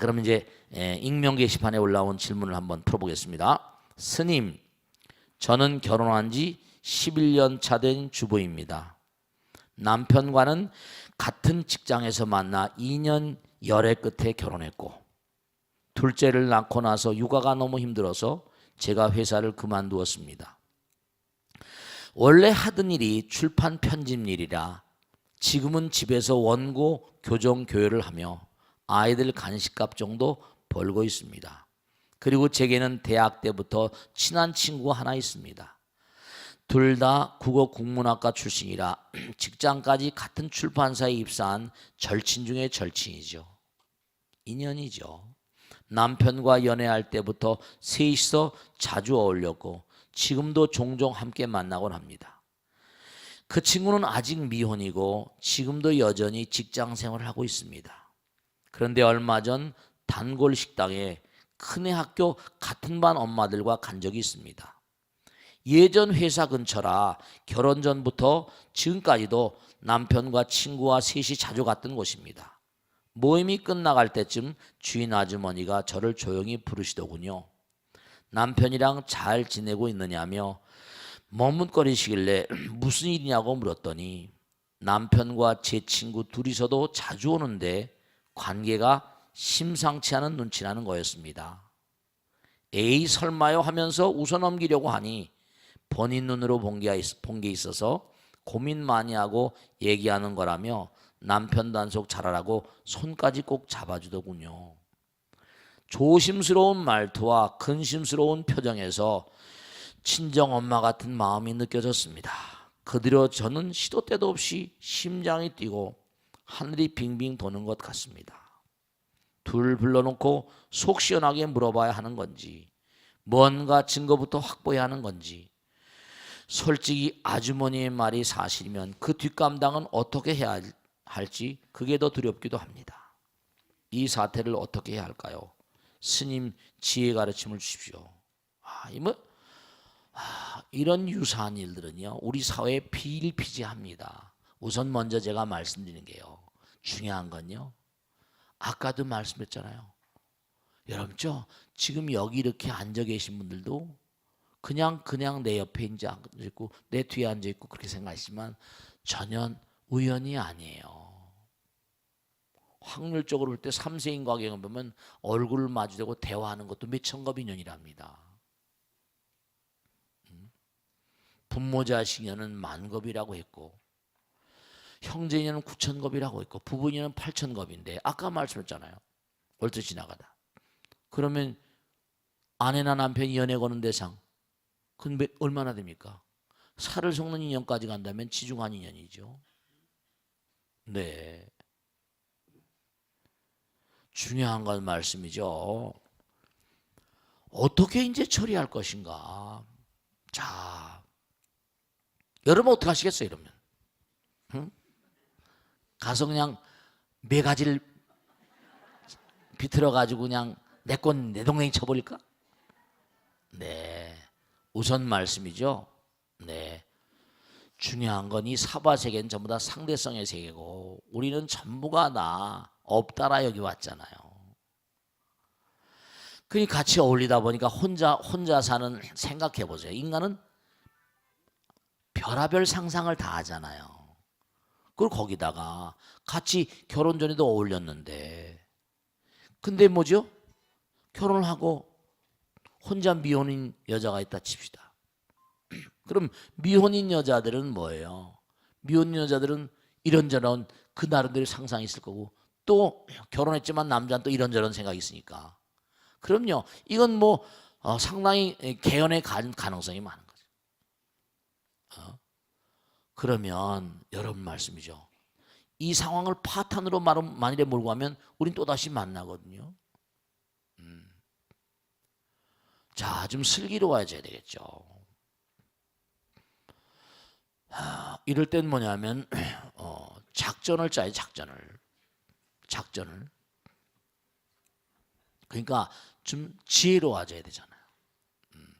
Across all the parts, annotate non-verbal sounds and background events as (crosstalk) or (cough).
그럼 이제 에, 익명 게시판에 올라온 질문을 한번 풀어보겠습니다. 스님, 저는 결혼한 지 11년 차 된 주부입니다. 남편과는 같은 직장에서 만나 2년 열애 끝에 결혼했고 둘째를 낳고 나서 육아가 너무 힘들어서 제가 회사를 그만두었습니다. 원래 하던 일이 출판 편집 일이라 지금은 집에서 원고 교정 교육을 하며 아이들 간식값 정도 벌고 있습니다. 그리고 제게는 대학 때부터 친한 친구가 하나 있습니다. 둘 다 국어 국문학과 출신이라 (clears throat) 직장까지 같은 출판사에 입사한 절친 중에 절친이죠. 인연이죠. 남편과 연애할 때부터 셋이서 자주 어울렸고 지금도 종종 함께 만나곤 합니다. 그 친구는 아직 미혼이고 지금도 여전히 직장 생활을 하고 있습니다. 그런데 얼마 전 단골 식당에 큰애 학교 같은 반 엄마들과 간 적이 있습니다. 예전 회사 근처라 결혼 전부터 지금까지도 남편과 친구와 셋이 자주 갔던 곳입니다. 모임이 끝나갈 때쯤 주인 아주머니가 저를 조용히 부르시더군요. 남편이랑 잘 지내고 있느냐며 머뭇거리시길래 (clears throat) 무슨 일이냐고 물었더니 남편과 제 친구 둘이서도 자주 오는데 관계가 심상치 않은 눈치라는 거였습니다. 에이 설마요 하면서 웃어 넘기려고 하니 본인 눈으로 본 게 있어서 고민 많이 하고 얘기하는 거라며 남편 단속 잘하라고 손까지 꼭 잡아주더군요. 조심스러운 말투와 근심스러운 표정에서 친정 엄마 같은 마음이 느껴졌습니다. 그대로 저는 시도 때도 없이 심장이 뛰고 하늘이 빙빙 도는 것 같습니다. 둘 불러놓고 속 시원하게 물어봐야 하는 건지 뭔가 증거부터 확보해야 하는 건지 솔직히 아주머니의 말이 사실이면 그 뒷감당은 어떻게 해야 할지 그게 더 두렵기도 합니다. 이 사태를 어떻게 해야 할까요? 스님 지혜 가르침을 주십시오. 아, 이뭐 아, 이런 유사한 일들은요 우리 사회에 비일비재합니다. 우선 먼저 제가 말씀드리는 게요 중요한 건요 아까도 말씀했잖아요. 여러분 저 지금 여기 이렇게 앉아 계신 분들도 그냥 그냥 내 옆에 이제 앉아 있고 내 뒤에 앉아 있고 그렇게 생각하시지만 전혀 우연이 아니에요. 확률적으로 볼때 삼세인 과경을 보면 얼굴을 마주대고 대화하는 것도 몇천겁 인연이랍니다. 음? 부모 자식 인연은 만겁이라고 했고 형제 인연은 구천겁이라고 했고 부부 인연은 팔천겁인데 아까 말씀했잖아요. 얼뜻 지나가다. 그러면 아내나 남편이 연애 거는 대상 그건 몇- 얼마나 됩니까? 살을 속는 인연까지 간다면 지중한 인연이죠. 네. 중요한 건 말씀이죠. 어떻게 이제 처리할 것인가? 자, 여러분 어떻게 하시겠어요, 이러면? 응? 가서 그냥 네 가지를 비틀어 가지고 그냥 내 건 내 동생이 쳐버릴까? 네, 우선 말씀이죠. 네, 중요한 건 이 사바 세계는 전부 다 상대성의 세계고 우리는 전부가 다 없다라 여기 왔잖아요. 그니 같이 어울리다 보니까 혼자 혼자 사는 생각해 보세요. 인간은 별하별 상상을 다 하잖아요. 그리고 거기다가 같이 결혼 전에도 어울렸는데 근데 뭐죠? 결혼을 하고 혼자 미혼인 여자가 있다 칩시다. (clears throat) 그럼 미혼인 여자들은 뭐예요? 미혼인 여자들은 이런저런 그 나름대로 상상이 있을 거고 또 결혼했지만 남자는 또 이런저런 생각이 있으니까 그럼요. 이건 뭐 어, 상당히 개연의 가, 가능성이 많은 거죠. 어? 그러면 여러분 말씀이죠. 이 상황을 파탄으로 말- 만일에 몰고 가면 우린 또 다시 만나거든요. 음. 자, 좀 슬기로워져야 되겠죠. 아, 이럴 땐 뭐냐면 (clears throat) 어, 작전을 짜야 작전을 작전을 그러니까 좀 지혜로워져야 되잖아요. 음.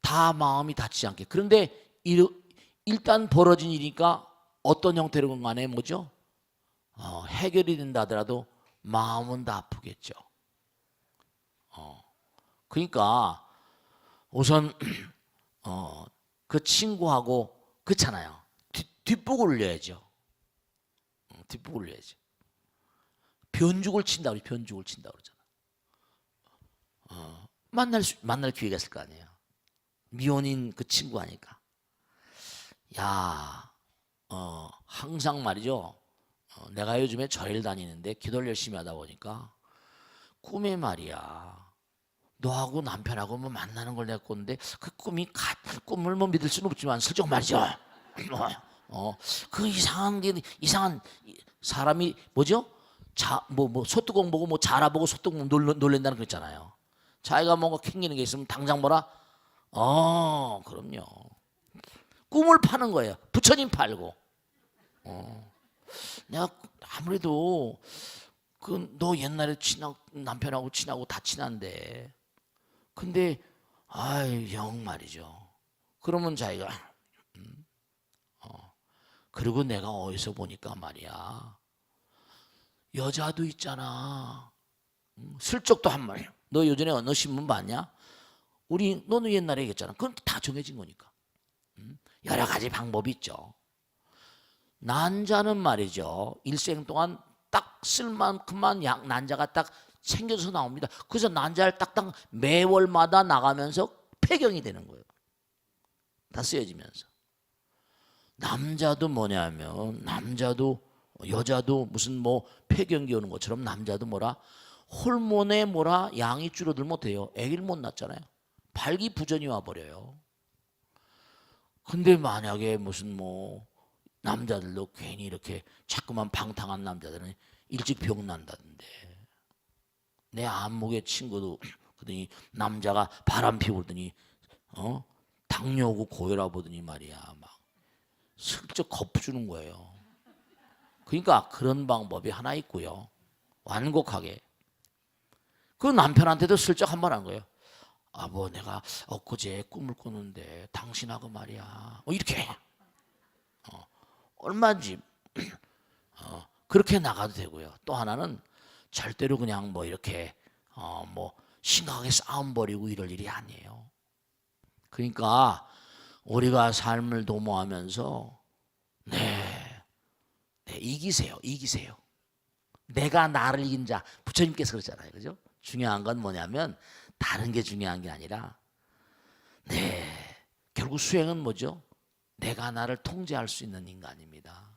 다 마음이 다치지 않게 그런데 일, 일단 벌어진 일이니까 어떤 형태로건 간에 뭐죠? 어, 해결이 된다 하더라도 마음은 다 아프겠죠. 어. 그러니까 우선 (clears throat) 어, 그 친구하고 그렇잖아요. 뒷, 뒷북을 올려야죠. 어, 뒷북을 올려야죠. 변죽을 친다 우리 변죽을 친다 그러잖아. 어, 만날 수, 만날 기회가 있을 거 아니에요. 미혼인 그 친구 하니까. 야, 어, 항상 말이죠. 어, 내가 요즘에 절일 다니는데 기도를 열심히 하다 보니까 꿈에 말이야. 너하고 남편하고 뭐 만나는 걸 내가 꿨는데 그 꿈이 가, 꿈을 뭐 믿을 수는 없지만 슬쩍 말이죠. 어, 그 이상한 게 이상한 사람이 뭐죠? 자, 뭐, 뭐, 소뚜껑 보고 뭐 자라 보고 소뚜껑 놀, 놀랜다는 거 있잖아요. 자기가 뭔가 캥기는 게 있으면 당장 뭐라? 어, 그럼요. 꿈을 파는 거예요. 부처님 팔고. 어. 내가 아무래도 그 너 옛날에 친하 남편하고 친하고 다 친한데 근데 아이 영 말이죠. 그러면 자기가 음, 어 그리고 내가 어디서 보니까 말이야 여자도 있잖아. 음, 슬쩍도 한 말. 너 요전에 어느 신문 봤냐? 우리 너는 옛날에 얘기했잖아. 그건 다 정해진 거니까. 음, 여러 가지 방법이 있죠. 난자는 말이죠. 일생 동안 딱 쓸 만큼만 양, 난자가 딱 챙겨서 나옵니다. 그래서 난자를 딱딱 매월마다 나가면서 폐경이 되는 거예요. 다 쓰여지면서. 남자도 뭐냐면 남자도 여자도 무슨 뭐 폐경기 오는 것처럼 남자도 뭐라 호르몬에 뭐라 양이 줄어들면 못해요. 애기를 못 낳잖아요. 발기부전이 와버려요. 근데 만약에 무슨 뭐 남자들도 괜히 이렇게 자꾸만 방탕한 남자들은 일찍 병 난다던데. 내 안목의 친구도 (clears throat) 그러더니 남자가 바람 피우더니 어 당뇨 오고 고혈압 오더니 말이야 막 슬쩍 겁 주는 거예요. 그러니까 그런 방법이 하나 있고요. 완곡하게. 그 남편한테도 슬쩍 한 번 한 거예요. 아, 뭐 내가 엊그제 꿈을 꿨는데 당신하고 말이야. 뭐 이렇게. 어, 얼마인지 (clears throat) 어, 그렇게 나가도 되고요. 또 하나는 절대로 그냥 뭐 이렇게 어, 뭐 심각하게 싸움 벌이고 이럴 일이 아니에요. 그러니까 우리가 삶을 도모하면서 네, 네 이기세요, 이기세요. 내가 나를 이긴 자 부처님께서 그러잖아요, 그죠? 중요한 건 뭐냐면 다른 게 중요한 게 아니라 네 결국 수행은 뭐죠? 내가 나를 통제할 수 있는 인간입니다.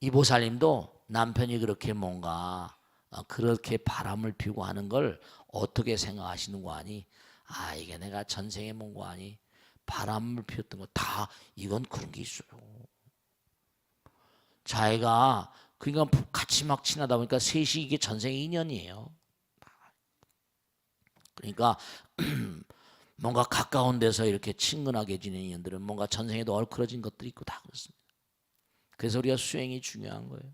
이 보살님도 남편이 그렇게 뭔가 어, 그렇게 바람을 피우고 하는 걸 어떻게 생각하시는 거 아니? 아 이게 내가 전생에 뭔거 아니? 바람을 피웠던 거 다 이건 그런 게 있어요. 자기가 그러니까 같이 막 친하다 보니까 셋이 이게 전생의 인연이에요. 그러니까 (clears throat) 뭔가 가까운 데서 이렇게 친근하게 지내는 인연들은 뭔가 전생에도 얼큰어진 것들이 있고 다 그렇습니다. 그래서 우리가 수행이 중요한 거예요.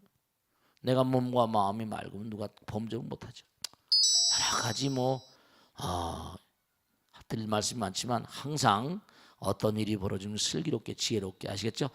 내가 몸과 마음이 맑으면 누가 범접을 못하죠. 여러 가지 뭐 아, 드릴 말씀이 많지만 항상 어떤 일이 벌어지면 슬기롭게 지혜롭게 아시겠죠?